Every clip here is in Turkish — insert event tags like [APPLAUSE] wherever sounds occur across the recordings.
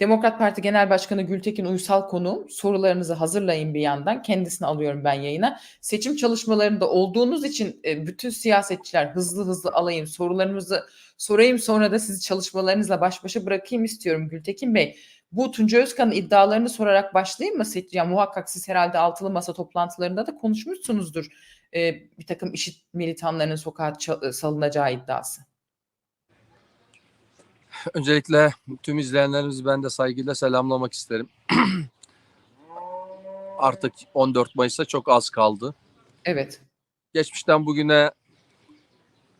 Demokrat Parti Genel Başkanı Gültekin Uysal konuğum. Sorularınızı hazırlayın bir yandan. Kendisini alıyorum ben yayına. Seçim çalışmalarında olduğunuz için e, bütün siyasetçiler hızlı hızlı alayım sorularımızı sorayım sonra da sizi çalışmalarınızla baş başa bırakayım istiyorum Gültekin Bey. Bu Tunca Özkan'ın iddialarını sorarak başlayayım mı? Seç- Ya, muhakkak siz herhalde altılı masa toplantılarında da konuşmuşsunuzdur. E, bir takım işit militanlarının sokağa ça- salınacağı iddiası. Öncelikle tüm izleyenlerimizi ben de saygıyla selamlamak isterim. [CLEARS THROAT] Artık 14 Mayıs'a çok az kaldı. Evet. Geçmişten bugüne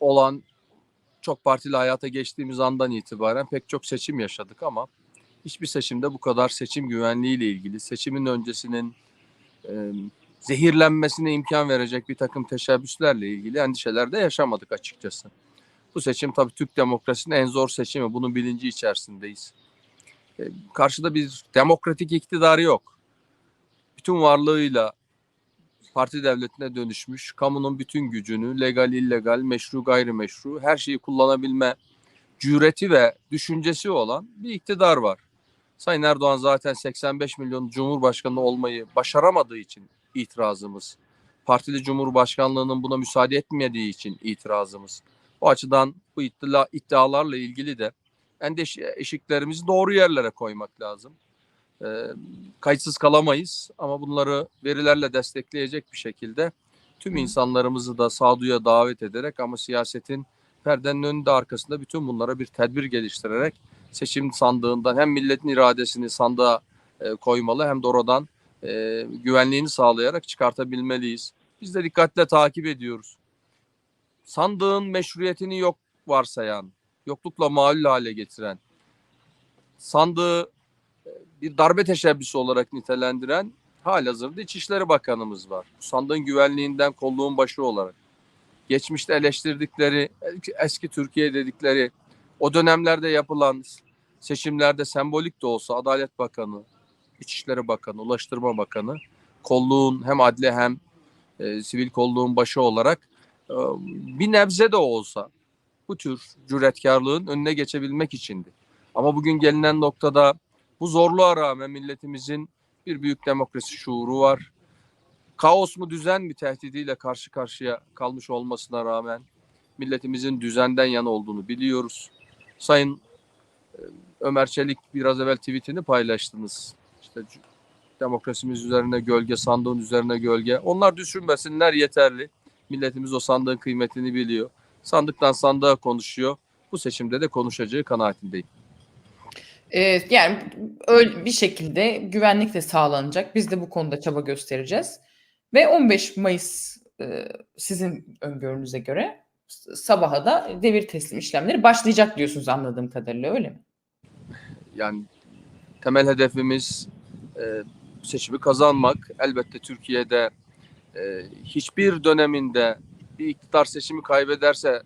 olan çok partili hayata geçtiğimiz andan itibaren pek çok seçim yaşadık ama hiçbir seçimde bu kadar seçim güvenliğiyle ilgili, seçimin öncesinin e, zehirlenmesine imkan verecek bir takım teşebbüslerle ilgili endişeler de yaşamadık açıkçası. Bu seçim tabii Türk demokrasinin en zor seçimi. Bunun bilinci içerisindeyiz. E, karşıda bir demokratik iktidarı yok. Bütün varlığıyla parti devletine dönüşmüş, kamunun bütün gücünü legal, illegal, meşru, gayrimeşru her şeyi kullanabilme cüreti ve düşüncesi olan bir iktidar var. Sayın Erdoğan zaten 85 milyon Cumhurbaşkanı olmayı başaramadığı için itirazımız. Partili Cumhurbaşkanlığının buna müsaade etmediği için itirazımız. O açıdan bu iddia, iddialarla ilgili de endişe eşiklerimizi doğru yerlere koymak lazım. E, kayıtsız kalamayız ama bunları verilerle destekleyecek bir şekilde tüm insanlarımızı da sağduya davet ederek ama siyasetin perdenin önünde arkasında bütün bunlara bir tedbir geliştirerek seçim sandığından hem milletin iradesini sandığa e, koymalı hem de oradan e, güvenliğini sağlayarak çıkartabilmeliyiz. Biz de dikkatle takip ediyoruz. Sandığın meşruiyetini yok varsayan, yoklukla malul hale getiren, sandığı e, bir darbe teşebbüsü olarak nitelendiren halihazırda İçişleri Bakanımız var. Sandığın güvenliğinden kolluğun başı olarak. Geçmişte eleştirdikleri, eski Türkiye dedikleri, o dönemlerde yapılan seçimlerde sembolik de olsa Adalet Bakanı, İçişleri Bakanı, Ulaştırma Bakanı, kolluğun hem adli hem e, sivil kolluğun başı olarak e, bir nebze de olsa bu tür cüretkarlığın önüne geçebilmek içindi. Ama bugün gelinen noktada bu zorluğa rağmen milletimizin bir büyük demokrasi şuuru var. Kaos mu düzen mi tehdidiyle karşı karşıya kalmış olmasına rağmen milletimizin düzenden yana olduğunu biliyoruz. Sayın e, Ömer Çelik biraz evvel tweetini paylaştınız. İşte demokrasimiz üzerine gölge, sandığın üzerine gölge. Onlar düşünmesinler yeterli. Milletimiz o sandığın kıymetini biliyor. Sandıktan sandığa konuşuyor. Bu seçimde de konuşacağı kanaatindeyim. Ee, yani öyle bir şekilde güvenlik de sağlanacak. Biz de bu konuda çaba göstereceğiz. Ve 15 Mayıs e, sizin öngörünüze göre sabaha da devir teslim işlemleri başlayacak diyorsunuz anladığım kadarıyla öyle mi? Yani temel hedefimiz e, seçimi kazanmak. Elbette Türkiye'de e, hiçbir döneminde bir iktidar seçimi kaybederse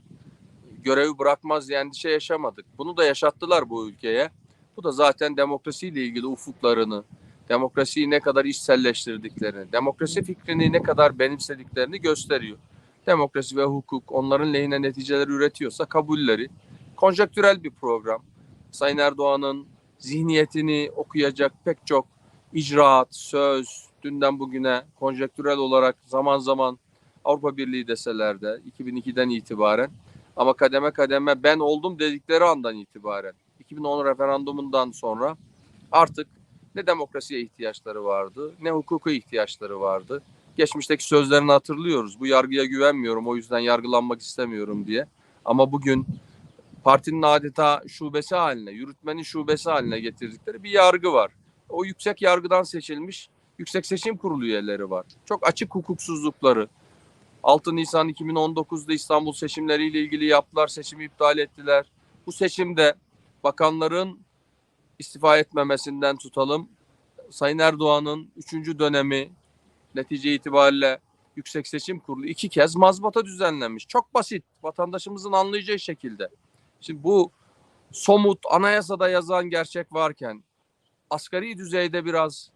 görevi bırakmaz diye endişe yaşamadık. Bunu da yaşattılar bu ülkeye. Bu da zaten demokrasiyle ilgili ufuklarını, demokrasiyi ne kadar içselleştirdiklerini, demokrasi fikrini ne kadar benimsediklerini gösteriyor. Demokrasi ve hukuk onların lehine neticeler üretiyorsa kabulleri. Konjektürel bir program. Sayın Erdoğan'ın zihniyetini okuyacak pek çok icraat, söz, dünden bugüne konjektürel olarak zaman zaman Avrupa Birliği deselerde 2002'den itibaren ama kademe kademe ben oldum dedikleri andan itibaren 2010 referandumundan sonra artık ne demokrasiye ihtiyaçları vardı ne hukuka ihtiyaçları vardı. Geçmişteki sözlerini hatırlıyoruz. Bu yargıya güvenmiyorum o yüzden yargılanmak istemiyorum diye. Ama bugün partinin adeta şubesi haline, yürütmenin şubesi haline getirdikleri bir yargı var. O yüksek yargıdan seçilmiş Yüksek Seçim Kurulu üyeleri var. Çok açık hukuksuzlukları. 6 Nisan 2019'da İstanbul seçimleriyle ilgili yaptılar, seçimi iptal ettiler. Bu seçimde bakanların istifa etmemesinden tutalım. Sayın Erdoğan'ın 3. dönemi netice itibariyle Yüksek Seçim Kurulu iki kez mazbata düzenlenmiş. Çok basit, vatandaşımızın anlayacağı şekilde. Şimdi bu somut anayasada yazan gerçek varken asgari düzeyde biraz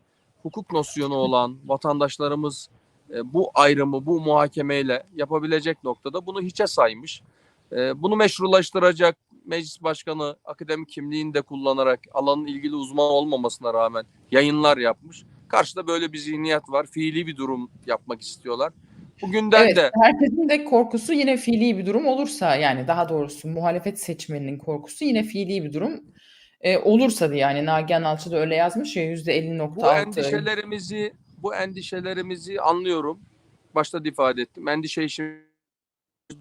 hukuk nosyonu olan vatandaşlarımız e, bu ayrımı, bu muhakemeyle yapabilecek noktada bunu hiçe saymış. E, bunu meşrulaştıracak meclis başkanı akademik kimliğini de kullanarak alanın ilgili uzman olmamasına rağmen yayınlar yapmış. Karşıda böyle bir zihniyet var. Fiili bir durum yapmak istiyorlar. Bugünden Evet, de herkesin de korkusu yine fiili bir durum olursa yani daha doğrusu muhalefet seçmeninin korkusu yine fiili bir durum e, olursa diye yani Nagihan Alçı da öyle yazmış ya %50.6. bu endişelerimizi bu endişelerimizi anlıyorum. Başta da ifade ettim. Endişe işimizi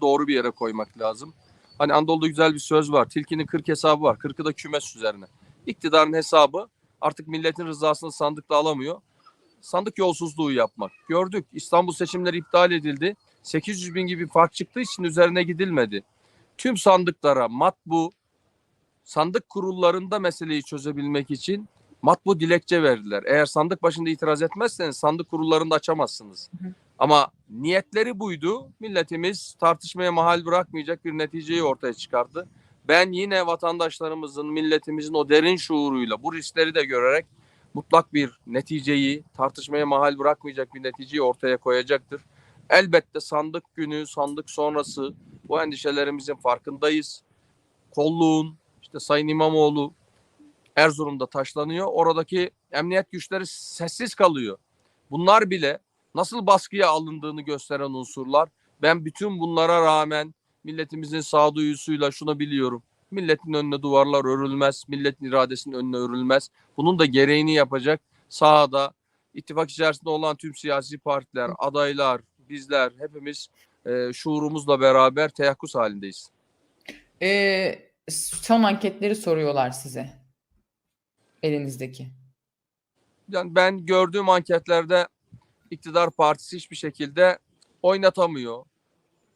doğru bir yere koymak lazım. Hani Anadolu'da güzel bir söz var. Tilkinin 40 hesabı var. 40'ı da kümes üzerine. İktidarın hesabı artık milletin rızasını sandıkta alamıyor. Sandık yolsuzluğu yapmak. Gördük. İstanbul seçimleri iptal edildi. 800 bin gibi fark çıktığı için üzerine gidilmedi. Tüm sandıklara matbu sandık kurullarında meseleyi çözebilmek için matbu dilekçe verdiler. Eğer sandık başında itiraz etmezseniz sandık kurullarında açamazsınız. Hı hı. Ama niyetleri buydu. Milletimiz tartışmaya mahal bırakmayacak bir neticeyi ortaya çıkardı. Ben yine vatandaşlarımızın, milletimizin o derin şuuruyla bu riskleri de görerek mutlak bir neticeyi, tartışmaya mahal bırakmayacak bir neticeyi ortaya koyacaktır. Elbette sandık günü, sandık sonrası bu endişelerimizin farkındayız. Kolluğun, işte Sayın İmamoğlu Erzurum'da taşlanıyor. Oradaki emniyet güçleri sessiz kalıyor. Bunlar bile nasıl baskıya alındığını gösteren unsurlar. Ben bütün bunlara rağmen milletimizin sağduyusuyla şunu biliyorum. Milletin önüne duvarlar örülmez. Milletin iradesinin önüne örülmez. Bunun da gereğini yapacak sahada ittifak içerisinde olan tüm siyasi partiler, adaylar, bizler hepimiz e, şuurumuzla beraber teyakkuz halindeyiz. E, son anketleri soruyorlar size. Elinizdeki. Yani ben gördüğüm anketlerde iktidar partisi hiçbir şekilde oynatamıyor.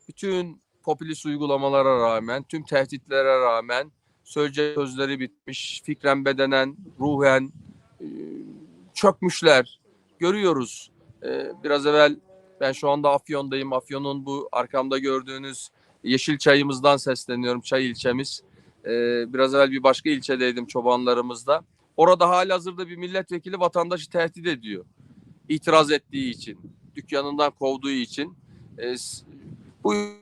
Bütün popülist uygulamalara rağmen, tüm tehditlere rağmen söyleyecek sözleri bitmiş, fikren bedenen, ruhen e, çökmüşler. Görüyoruz. E, biraz evvel ben şu anda Afyon'dayım. Afyon'un bu arkamda gördüğünüz yeşil çayımızdan sesleniyorum. Çay ilçemiz. E, biraz evvel bir başka ilçedeydim çobanlarımızda. Orada halihazırda bir milletvekili vatandaşı tehdit ediyor. İtiraz ettiği için, dükkanından kovduğu için. E, bu [LAUGHS]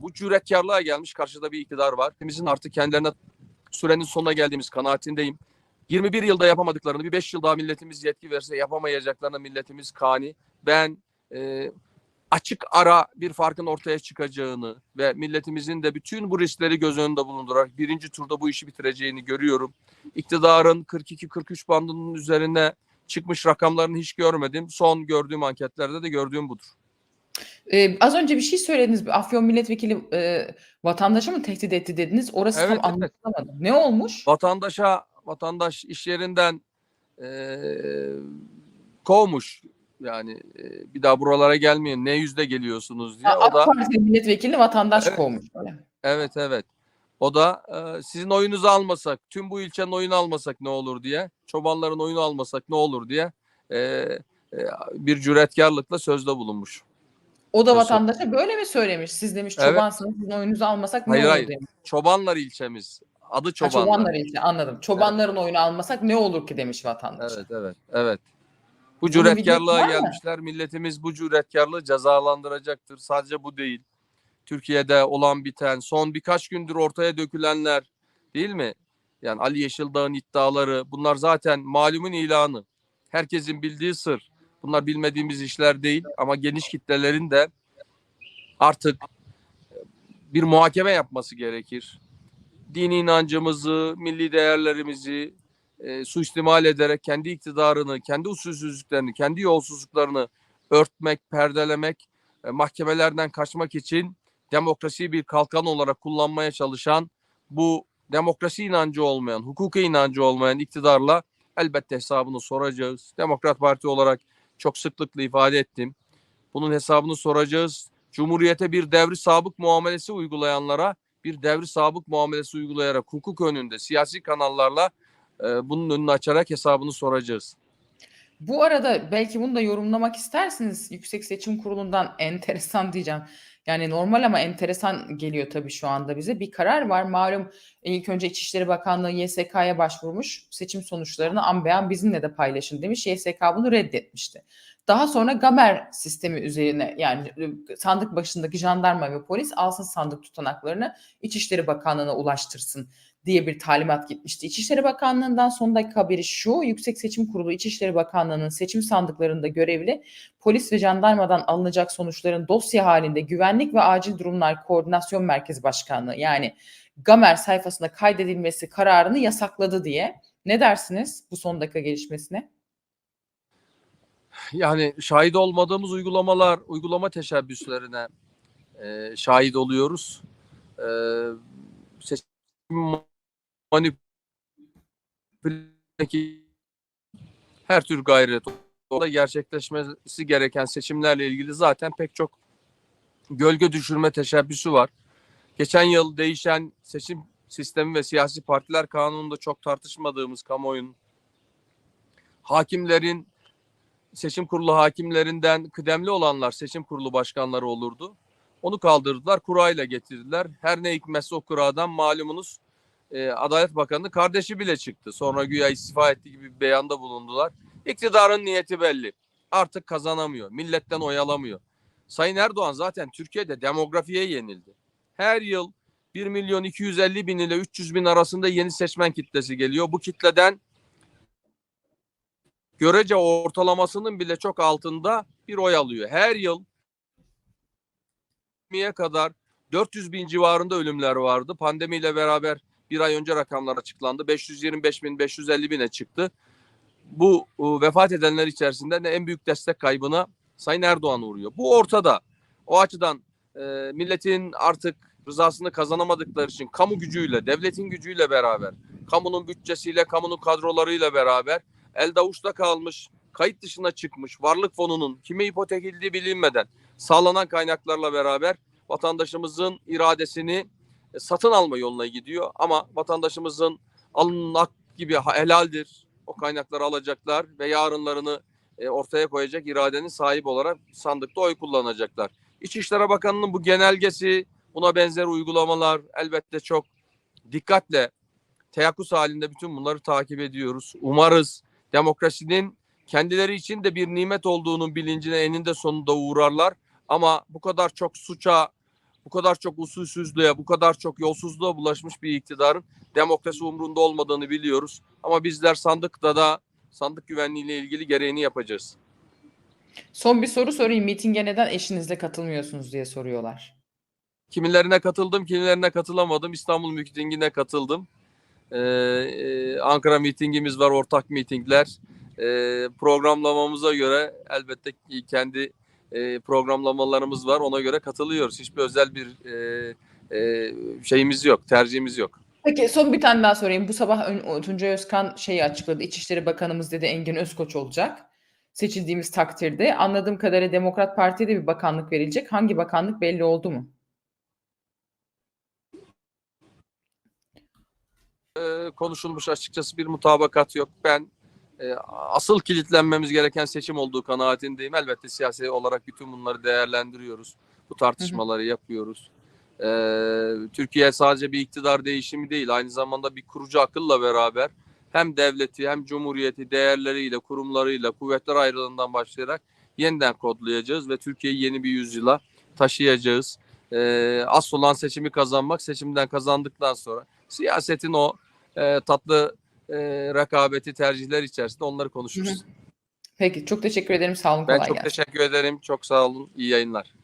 bu cüretkarlığa gelmiş karşıda bir iktidar var. Hepimizin artık kendilerine sürenin sonuna geldiğimiz kanaatindeyim. 21 yılda yapamadıklarını bir 5 yıl daha milletimiz yetki verse yapamayacaklarına milletimiz kani. Ben e, açık ara bir farkın ortaya çıkacağını ve milletimizin de bütün bu riskleri göz önünde bulundurarak birinci turda bu işi bitireceğini görüyorum. İktidarın 42-43 bandının üzerine çıkmış rakamlarını hiç görmedim. Son gördüğüm anketlerde de gördüğüm budur. E, az önce bir şey söylediniz. Afyon milletvekili e, vatandaşı mı tehdit etti dediniz. Orası Evet, tam evet. anlatamadım. Ne olmuş? Vatandaşa, vatandaş iş yerinden eee, kovmuş. Yani eee, bir daha buralara gelmeyin. Ne yüzde geliyorsunuz diye. Ha, O da Parti milletvekili vatandaş Evet. kovmuş. Evet evet. O da e, sizin oyunuzu almasak, tüm bu ilçenin oyunu almasak ne olur diye, çobanların oyunu almasak ne olur diye e, e, bir cüretkarlıkla sözde bulunmuş. O da Söz- vatandaşa böyle mi söylemiş? Siz demiş Evet. çobansınız sizin oyunuzu almasak ne Hayır, olur hayır. demiş. Çobanlar ilçemiz. Adı Ha, çobanlar. çobanlar için anladım. Çobanların oyunu almasak ne olur ki demiş vatandaş. Evet evet evet. Bu cüretkarlığa gelmişler. Milletimiz bu cüretkarlığı cezalandıracaktır. Sadece bu değil. Türkiye'de olan biten, son birkaç gündür ortaya dökülenler değil mi? Yani Ali Yeşildağ'ın iddiaları bunlar zaten malumun ilanı. Herkesin bildiği sır. Bunlar bilmediğimiz işler değil ama geniş kitlelerin de artık bir muhakeme yapması gerekir. Dini inancımızı, milli değerlerimizi e, suistimal ederek kendi iktidarını, kendi usulsüzlüklerini, kendi yolsuzluklarını örtmek, perdelemek, e, mahkemelerden kaçmak için demokrasiyi bir kalkan olarak kullanmaya çalışan bu demokrasi inancı olmayan, hukuka inancı olmayan iktidarla elbette hesabını soracağız. Demokrat Parti olarak çok sıklıkla ifade ettim. Bunun hesabını soracağız. Cumhuriyete bir devri sabık muamelesi uygulayanlara bir devri sabık muamelesi uygulayarak hukuk önünde siyasi kanallarla e, bunun önünü açarak hesabını soracağız. Bu arada belki bunu da yorumlamak istersiniz. Yüksek Seçim Kurulu'ndan [LAUGHS] enteresan diyeceğim. Yani normal ama enteresan geliyor tabii şu anda bize. Bir karar var. Malum ilk önce İçişleri Bakanlığı YSK'ya başvurmuş. Seçim sonuçlarını an beyan bizimle de paylaşın demiş. YSK bunu reddetmişti. Daha sonra Gamer sistemi üzerine yani e, sandık başındaki jandarma ve polis alsın sandık tutanaklarını İçişleri Bakanlığı'na ulaştırsın diye bir talimat gitmişti. İçişleri Bakanlığı'ndan son dakika haberi şu, Yüksek Seçim Kurulu İçişleri Bakanlığı'nın seçim sandıklarında görevli polis ve jandarmadan alınacak sonuçların dosya halinde Güvenlik ve Acil Durumlar Koordinasyon Merkezi Başkanlığı yani Gamer sayfasında kaydedilmesi kararını yasakladı diye. Ne dersiniz bu son dakika gelişmesine? Yani şahit olmadığımız uygulamalar, uygulama teşebbüslerine e, şahit oluyoruz. E, seçim manipülasyonu her tür gayret orada gerçekleşmesi gereken seçimlerle ilgili zaten pek çok gölge düşürme teşebbüsü var. Geçen yıl değişen seçim sistemi ve siyasi partiler kanununda çok tartışmadığımız kamuoyunun hakimlerin seçim kurulu hakimlerinden kıdemli olanlar seçim kurulu başkanları olurdu. Onu kaldırdılar, kurayla getirdiler. Her ne hikmetse o kuradan malumunuz e, Adalet Bakanı kardeşi bile çıktı. Sonra güya istifa etti gibi bir beyanda bulundular. İktidarın niyeti belli. Artık kazanamıyor. Milletten oy alamıyor. Sayın Erdoğan zaten Türkiye'de demografiye yenildi. Her yıl 1 milyon 250 bin ile 300 bin arasında yeni seçmen kitlesi geliyor. Bu kitleden görece ortalamasının bile çok altında bir oy alıyor. Her yıl pandemiye kadar 400 bin civarında ölümler vardı. Pandemiyle beraber bir ay önce rakamlar açıklandı. 525 bin, 550 bine çıktı. Bu e, vefat edenler içerisinde de en büyük destek kaybına Sayın Erdoğan uğruyor. Bu ortada. O açıdan e, milletin artık rızasını kazanamadıkları için kamu gücüyle, devletin gücüyle beraber, kamunun bütçesiyle, kamunun kadrolarıyla beraber elde avuçta kalmış, kayıt dışına çıkmış, varlık fonunun kime ipotek edildiği bilinmeden sağlanan kaynaklarla beraber vatandaşımızın iradesini e, satın alma yoluna gidiyor. Ama vatandaşımızın alın hak gibi helaldir. O kaynakları alacaklar ve yarınlarını e, ortaya koyacak iradenin sahibi olarak sandıkta oy kullanacaklar. İçişleri Bakanı'nın bu genelgesi, buna benzer uygulamalar elbette çok dikkatle teyakkuz halinde bütün bunları takip ediyoruz. Umarız demokrasinin kendileri için de bir nimet olduğunun bilincine eninde sonunda uğrarlar. Ama bu kadar çok suça, bu kadar çok usulsüzlüğe, bu kadar çok yolsuzluğa bulaşmış bir iktidarın demokrasi umrunda olmadığını biliyoruz. Ama bizler sandıkta da sandık güvenliğiyle ilgili gereğini yapacağız. Son bir soru sorayım. Mitinge neden eşinizle katılmıyorsunuz diye soruyorlar. Kimilerine katıldım, kimilerine katılamadım. İstanbul mitingine katıldım. Ee, e, Ankara mitingimiz var, ortak mitingler. Ee, programlamamıza göre elbette ki kendi e, programlamalarımız var. Ona göre katılıyoruz. Hiçbir özel bir e, e, şeyimiz yok, tercihimiz yok. Peki son bir tane daha sorayım. Bu sabah Tuncay Özkan şeyi açıkladı. İçişleri Bakanımız dedi Engin Özkoç olacak. Seçildiğimiz takdirde. Anladığım kadarıyla Demokrat Parti'ye de bir bakanlık verilecek. Hangi bakanlık belli oldu mu? Ee, konuşulmuş açıkçası bir mutabakat yok. Ben e, asıl kilitlenmemiz gereken seçim olduğu kanaatindeyim. Elbette siyasi olarak bütün bunları değerlendiriyoruz. Bu tartışmaları yapıyoruz. Ee, Türkiye sadece bir iktidar değişimi değil, aynı zamanda bir kurucu akılla beraber hem devleti hem cumhuriyeti değerleriyle, kurumlarıyla, kuvvetler ayrılığından başlayarak yeniden kodlayacağız ve Türkiye'yi yeni bir yüzyıla taşıyacağız. Ee, asıl olan seçimi kazanmak, seçimden kazandıktan sonra siyasetin o e, tatlı e, rekabeti, tercihler içerisinde onları konuşuruz. Peki çok teşekkür ederim. Sağ olun. Ben çok gelsin. teşekkür ederim. Çok sağ olun. İyi yayınlar.